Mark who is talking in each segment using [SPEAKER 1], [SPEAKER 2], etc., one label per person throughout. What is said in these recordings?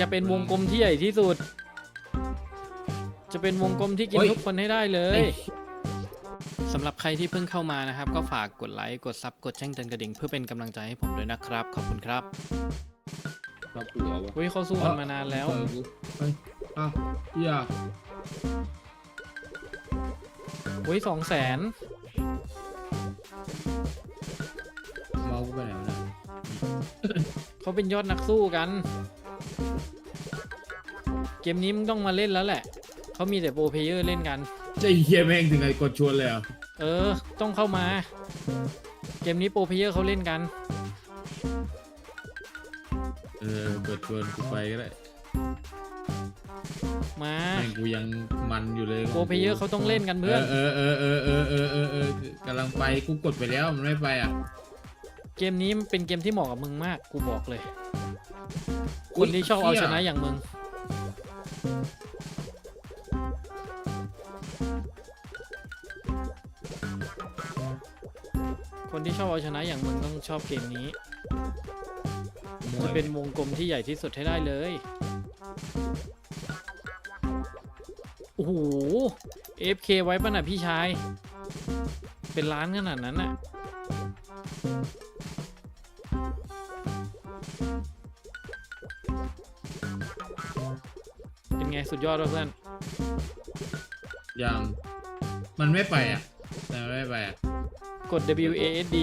[SPEAKER 1] จะเป็นวงกลมที่ใหญ่ที่สุด จะเป็นวงกลมที่กินทุกคนให้ได้เลยสำหรับใครที่เพิ่งเข้ามานะครับ ก็ฝากกดไลค์กดซับกดแจ้งเตือนกระดิ่งเพื่อเป็นกำลังใจให้ผมด้วยนะครับ ขอบคุณครับ
[SPEAKER 2] ครับหัววะ
[SPEAKER 1] อุ้ยเขาสู้กันมานานแล้ว
[SPEAKER 2] เออกูเฮ้ยอ้าวเฮีย
[SPEAKER 1] อุ้ยสองแสน
[SPEAKER 2] เมากูไปไหนวะเนี่ย
[SPEAKER 1] เขาเป็นยอดนักสู้กันเก มนี้มึงต้องมาเล่นแล้วแหละเขามีแต่โปรเพลเยอร์เล่นกัน
[SPEAKER 2] ไอ้เฮียแม่งถึงไงกดชวนเลยเหรอะ
[SPEAKER 1] เออ ต้องเข้ามา เกมนี้โปรเพลเยอร์เขาเล่นกัน
[SPEAKER 2] เออเปิดชวนกูไปก็ได้
[SPEAKER 1] มา
[SPEAKER 2] แม่งกูยังมันอยู่เลย
[SPEAKER 1] โปรเพลเยอร์เขาต้องเล่นกันเพื่อน
[SPEAKER 2] เออเออเออเออเออเออเออเออกำลังไปกูกดไปแล้วมันไม่ไปอะ
[SPEAKER 1] เกมนี้มันเป็นเกมที่เหมาะกับมึงมาก กูบอกเลย คนที่ชอบเอาชนะอย่างมึง คนที่ชอบเอาชนะอย่างมึงต้องชอบเกมนี้จะเป็นวงกลมที่ใหญ่ที่สุดให้ได้เลย โอ้โห AFK ไว้ป่ะน่ะพี่ชาย เป็นล้านขนาดนั้นน่ะ ไง สุดยอดป่ะเพื่อน
[SPEAKER 2] ยัง มันไม่ไปอะ แต่มันไม่ไปอะ
[SPEAKER 1] กด W A S D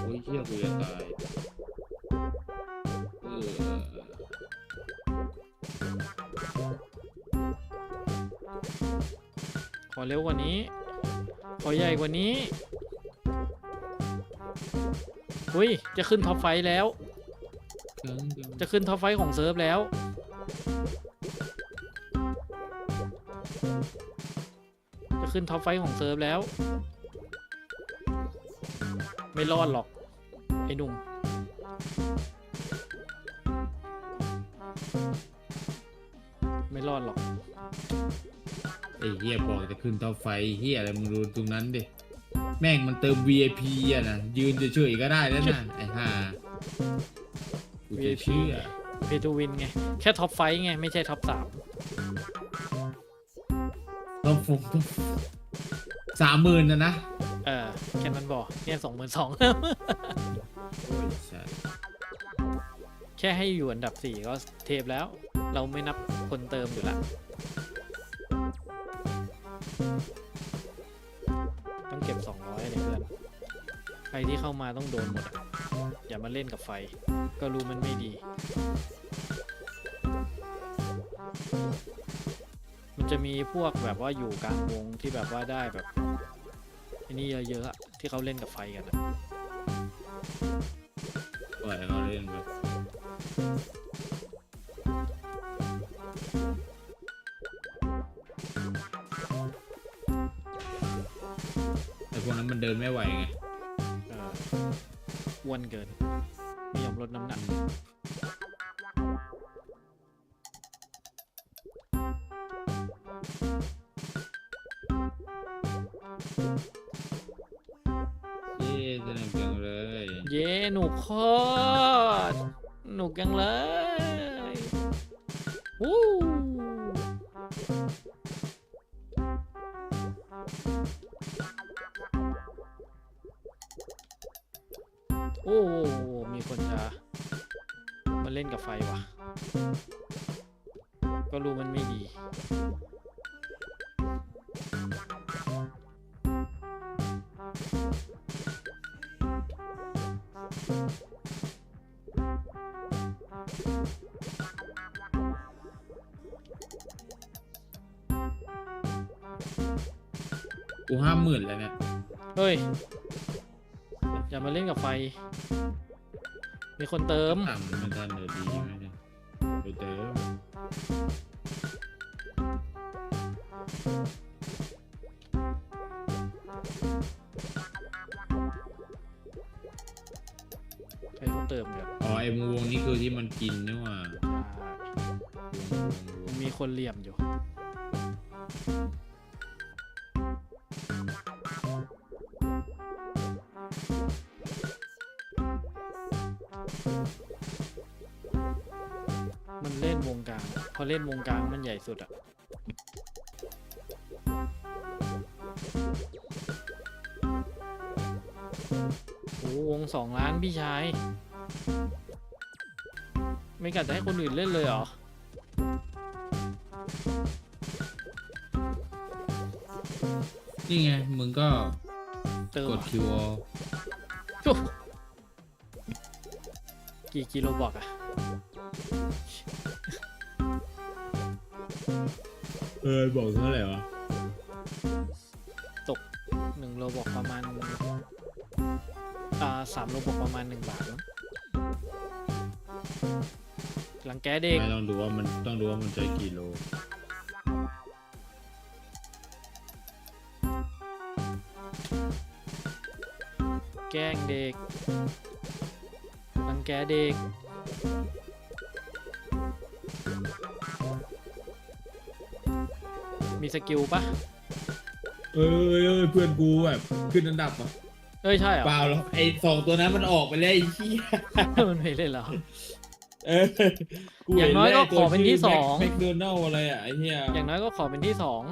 [SPEAKER 2] โอ้ยเฮียกูจะตายเออ
[SPEAKER 1] ขอเร็วกว่านี้ ขอใหญ่กว่านี้ อุ้ย จะขึ้นท็อปไฟแล้ว จะขึ้นท็อปไฟของเซิร์ฟแล้ว จะขึ้นท็อปไฟของเซิร์ฟแล้ว ไม่รอดหรอก ไอ้หนุ่มไม่รอดหรอก
[SPEAKER 2] ไอ้เฮียบอกจะขึ้นเท่าไฟเฮียอะไรมึงดูตรงนั้นดิ แม่งมันเติม VIP อะนะยืนเฉยๆก็ได้แล้วนะไอ้ห่ากูจะเชื่อ
[SPEAKER 1] เพทูวินไง แค่ท็อปไฟว์ไง ไม่ใช่ท็อปสาม
[SPEAKER 2] ต้องฟงต้องสามหมื่นนะนะ
[SPEAKER 1] เออแค่นั้นบอกเนี่ยสองหมื่นสอง
[SPEAKER 2] โอ้ยใช่
[SPEAKER 1] แค่ให้อยู่อันดับสี่ก็เทพแล้ว เราไม่นับคนเติมอยู่ละ ใครที่เข้ามาต้องโดนหมด อย่ามาเล่นกับไฟ ก็รู้มันไม่ดี มันจะมีพวกแบบว่าอยู่กลางวงที่แบบว่าได้แบบอันนี้เยอะๆที่เขาเล่นกับไฟกันอะ
[SPEAKER 2] ปล่อยเขาเล่นแบบไอ้พวกนั้นมันเดินไม่ไหวไง
[SPEAKER 1] อออ้วนเกิน ไม่ยอมลดน้ำหนัก
[SPEAKER 2] เย้สนุกจังเลย
[SPEAKER 1] เย้หนุกโคตรหนุกจังเลยวู้ อ้มีคนจะมาเล่นกับไฟว่ะก็รู้มันไม่ดี
[SPEAKER 2] กูห้าหมื่นแล้วเนี่ย
[SPEAKER 1] เฮ้ย อย่ามาเล่นกับไฟ มีคนเติม
[SPEAKER 2] ต่ำมันทันเดี๋ยวดีไหมเนี่ยไปเติม
[SPEAKER 1] ใครเขาเติมเดี๋ยว
[SPEAKER 2] อ๋อไอ้วงนี้คือที่มันกินนี่หว่า
[SPEAKER 1] มันมีคนเหลี่ยมอยู่
[SPEAKER 2] ว
[SPEAKER 1] งกลางพอเล่นวงกลางมันใหญ่สุดอะโอ้วงสองล้านพี่ชาย ไม่กัดจะให้คนอื่นเล่นเลยเหรอ
[SPEAKER 2] นี่ไง มึงก็
[SPEAKER 1] เติม
[SPEAKER 2] ก
[SPEAKER 1] เหร
[SPEAKER 2] ด
[SPEAKER 1] อ
[SPEAKER 2] คิวอ
[SPEAKER 1] จุ๊บกี่กิโลบอกอะ
[SPEAKER 2] ออบอกเท่าไหร่วะ
[SPEAKER 1] หนึ่งโลบอกประมาณอ่าสามโลบอกประมาณหนึ่งบาทมั้งหลังแกเด็ก
[SPEAKER 2] ไม่ต้องดูว่ามันต้องดูว่ามันใช้กี่โล
[SPEAKER 1] แกล้งเด็กรังแกเด็ก มีสกิลปะ
[SPEAKER 2] เอ้ยเอ้ยเพื่อนกูแบบขึ้นอันดับอะ
[SPEAKER 1] เอ้ยใช่เหรอ
[SPEAKER 2] เปล่าหรอกไอ้สองตัวนั้นมันออกไปแล้วไอ้เหี้ย
[SPEAKER 1] มันไม่เล่นเหรอ
[SPEAKER 2] เออกู
[SPEAKER 1] อย่างน้อยก็ขอเป็นที่สอง
[SPEAKER 2] แมคโดนัลอะไรอะไอ้เหี้ย
[SPEAKER 1] อย่างน้อยก็ขอเป็นที่สอง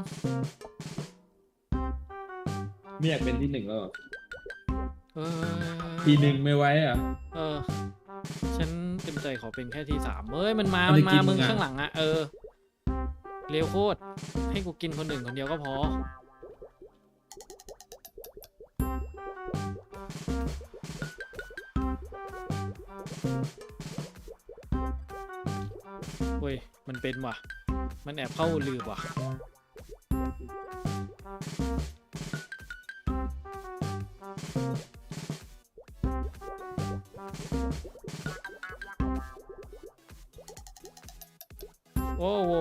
[SPEAKER 2] ไม่อยากเป็นที่หนึ่งแล้วเหรอ
[SPEAKER 1] เออ
[SPEAKER 2] ทีหนึ่งไม่ไว้อะ
[SPEAKER 1] เออ ฉันเต็มใจขอเป็นแค่ที่สามเอ้ยมันมา
[SPEAKER 2] มัน
[SPEAKER 1] มัน
[SPEAKER 2] จะกิ
[SPEAKER 1] มานมึง
[SPEAKER 2] มึงอะ
[SPEAKER 1] ข้างหลังอะเออ เร็วโคตร ให้กูกินคนหนึ่งคนเดียวก็พอเว้ย มันเป็นว่ะ มันแอบเข้าลืบว่ะ โอ้โห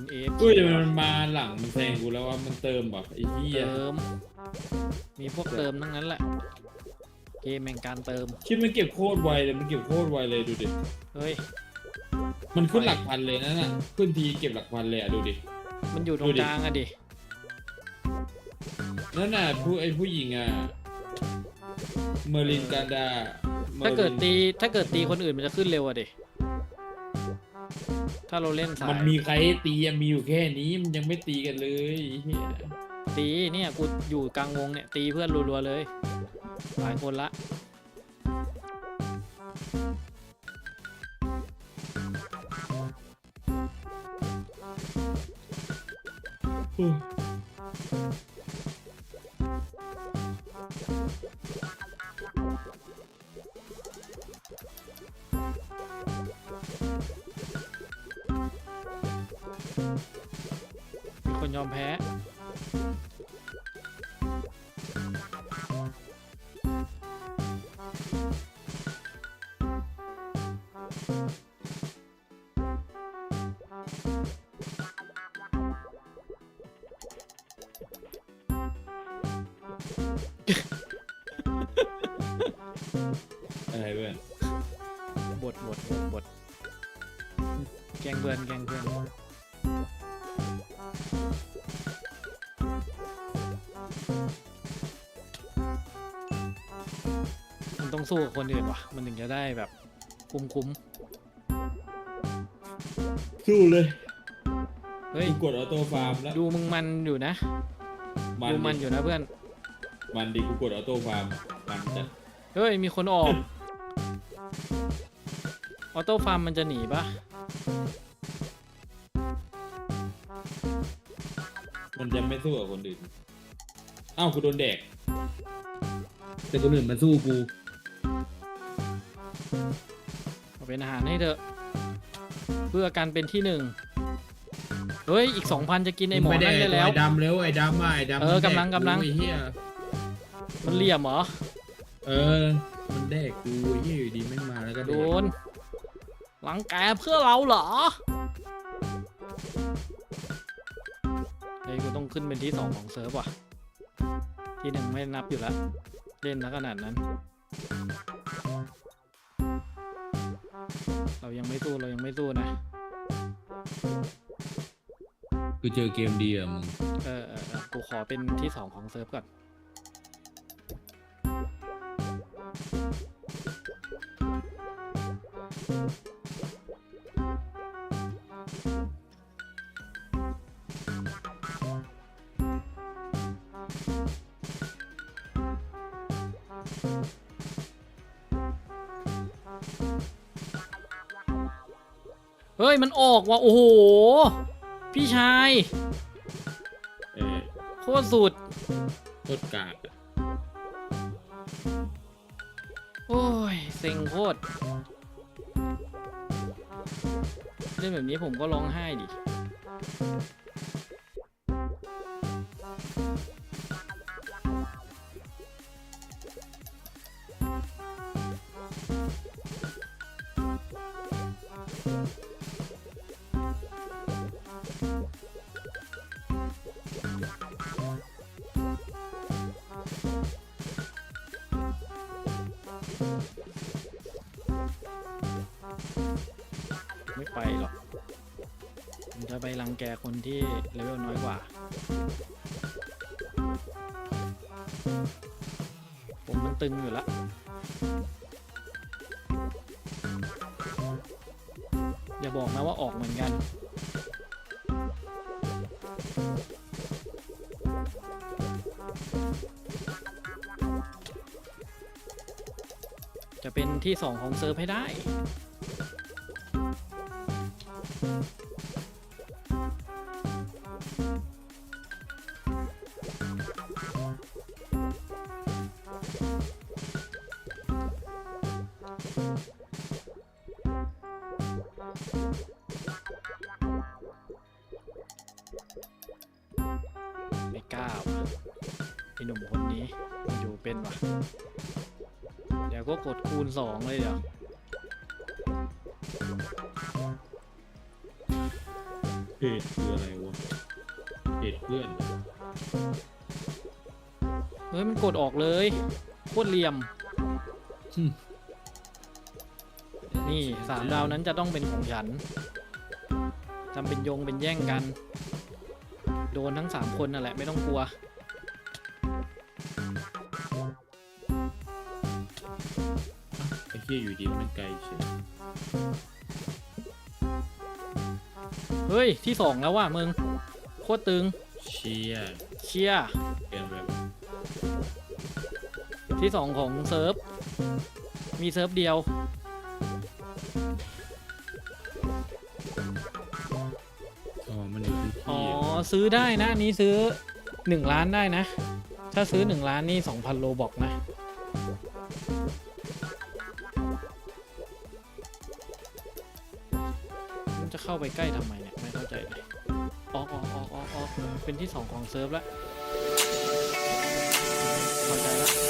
[SPEAKER 1] นเอฟ
[SPEAKER 2] อุ้ยมันมาหลังมันแซงกูแล้วว่ามันเติมป่ะไอ้เหี้ย
[SPEAKER 1] เติม มีพวกเติมทั้งนั้นแหละ เกมแห่งการเติม
[SPEAKER 2] คิดมันเก็บโคตรไวเลยมันเก็บโคตรไวเลยดูดิ
[SPEAKER 1] เฮ้ย
[SPEAKER 2] มันขึ้นหลักพันเลยนะน่ะ ขึ้นทีเก็บหลักพันเลยอะดูดิ
[SPEAKER 1] มันอยู่ตร
[SPEAKER 2] ดู
[SPEAKER 1] ง
[SPEAKER 2] ดิ
[SPEAKER 1] กลางอะดิ
[SPEAKER 2] นั่นน่ะผู้ไอ้ผู้หญิงอะเมอรินการดา
[SPEAKER 1] ถ้าเกิด
[SPEAKER 2] มอริน
[SPEAKER 1] ตีถ้าเกิดตีคนอื่นมันจะขึ้นเร็วอะดิ ถ้าเราเล่นสาย
[SPEAKER 2] มันมีใครให้ตีอะมีอยู่แค่นี้มันยังไม่ตีกันเลยไอ้เหี้ย
[SPEAKER 1] ตีเนี่ยกูอยู่กลางวงเนี่ยตีเพื่อนรัวๆเลย หลายคนละ
[SPEAKER 2] โอ้
[SPEAKER 1] มีคนยอมแพ้
[SPEAKER 2] อะไรเพื่อน
[SPEAKER 1] บทบทบทบทแกล้งเพื่อนแกล้งเพื่อน มันต้องสู้กับคนอื่นว่ะมันถึงจะได้แบบคุ้มคุ้ม
[SPEAKER 2] สู้เลย
[SPEAKER 1] ๆเฮ้ย
[SPEAKER 2] กูกดออโต้ฟาร์มแล้ว
[SPEAKER 1] ดูมึงมันอยู่นะ
[SPEAKER 2] มัน
[SPEAKER 1] ดูมัน
[SPEAKER 2] ดิ
[SPEAKER 1] อยู่นะเพื่อน
[SPEAKER 2] มันดิกูกดออโต้ฟาร์มมันจะ
[SPEAKER 1] เฮ้ย มีคนออก ออโต้ฟาร์มมันจะหนีปะ
[SPEAKER 2] มันจะไม่สู้กับคนอื่นอ้าวกูโดนแดก แต่คนอื่นมันสู้กู
[SPEAKER 1] เอาเป็นอาหารให้เถอะ เพื่อการเป็นที่หนึ่งเฮ้ย อีกสองพันจะกินไอหมอนั่นได้แล้ว
[SPEAKER 2] ไอ้ดำเร็วไอ้ดำอะไอ้ดำ
[SPEAKER 1] เออ
[SPEAKER 2] มันแด
[SPEAKER 1] กำลังกำลัง
[SPEAKER 2] ไอ้เหี้ย
[SPEAKER 1] มันเหลี่ยมเหรอ
[SPEAKER 2] เออ มันแดกกูไอ้เหี้ยอยู่ดีแม่งมาแล้วก็
[SPEAKER 1] โด
[SPEAKER 2] แดก
[SPEAKER 1] นหลังแกเพื่อเราเหรอ เฮ้ยกูต้องขึ้นเป็นที่สองของเซิร์ฟว่ะ ที่หนึ่งไม่นับอยู่แล้ว เล่นแล้วขนาดนั้น เรายังไม่สู้เรายังไม่สู้นะ
[SPEAKER 2] คือเจอเกมดีอะมึง
[SPEAKER 1] เออเออเออกูขอเป็นที่สองของเซิร์ฟก่อน เฮ้ยมันออกว่ะโอ้โห พี่ชาย
[SPEAKER 2] เออ
[SPEAKER 1] โคตรสุด
[SPEAKER 2] โคตรกากอะ
[SPEAKER 1] โอ้ยเซ็งโคตรเล่นแบบนี้ผมก็ร้องไห้ดิ ไม่ไปหรอกผมจะไปรังแกคนที่เลเวลน้อยกว่า ผมมันตึงอยู่แล้วอย่าบอกนะว่าออกเหมือนกัน จะเป็นที่สองของเซิร์ฟให้ได้ ก็กดคูณสองเลยเดี๋ยว
[SPEAKER 2] เพจคืออะไรวะเพจเพื่อน
[SPEAKER 1] เฮ้ย มันกดออกเลยโคตรเหลี่ยม
[SPEAKER 2] อืม
[SPEAKER 1] นี่สามดาวนั้นจะต้องเป็นของฉันทำเป็นโยงเป็นแย่งกัน โดนทั้งสามคนนั่นแหละ ไม่ต้องกลัว
[SPEAKER 2] ไอ้เหี้ยอยู่ดีมันไกลเฉย
[SPEAKER 1] เฮ้ย ที่สองแล้วว่ะมึง โคตรตึง
[SPEAKER 2] เชี่ย
[SPEAKER 1] เชียร์
[SPEAKER 2] เกมแบบ
[SPEAKER 1] ที่สองของเซิร์ฟ มีเซิร์ฟเดียว
[SPEAKER 2] อ๋อ มันอยู่ที่
[SPEAKER 1] อ๋อ
[SPEAKER 2] ที่อะ
[SPEAKER 1] ซื้อได้นะอันนี้ซื้อหนึ่งล้านได้นะ ถ้าซื้อหนึ่งล้านนี่สองพันโลบอกนะ มันจะเข้าไปใกล้ทำไมเนี่ย ไม่เข้าใจเลยออกออกออกออกออกเป็นที่สองของเซิร์ฟแล้วเข้าใจแล้ว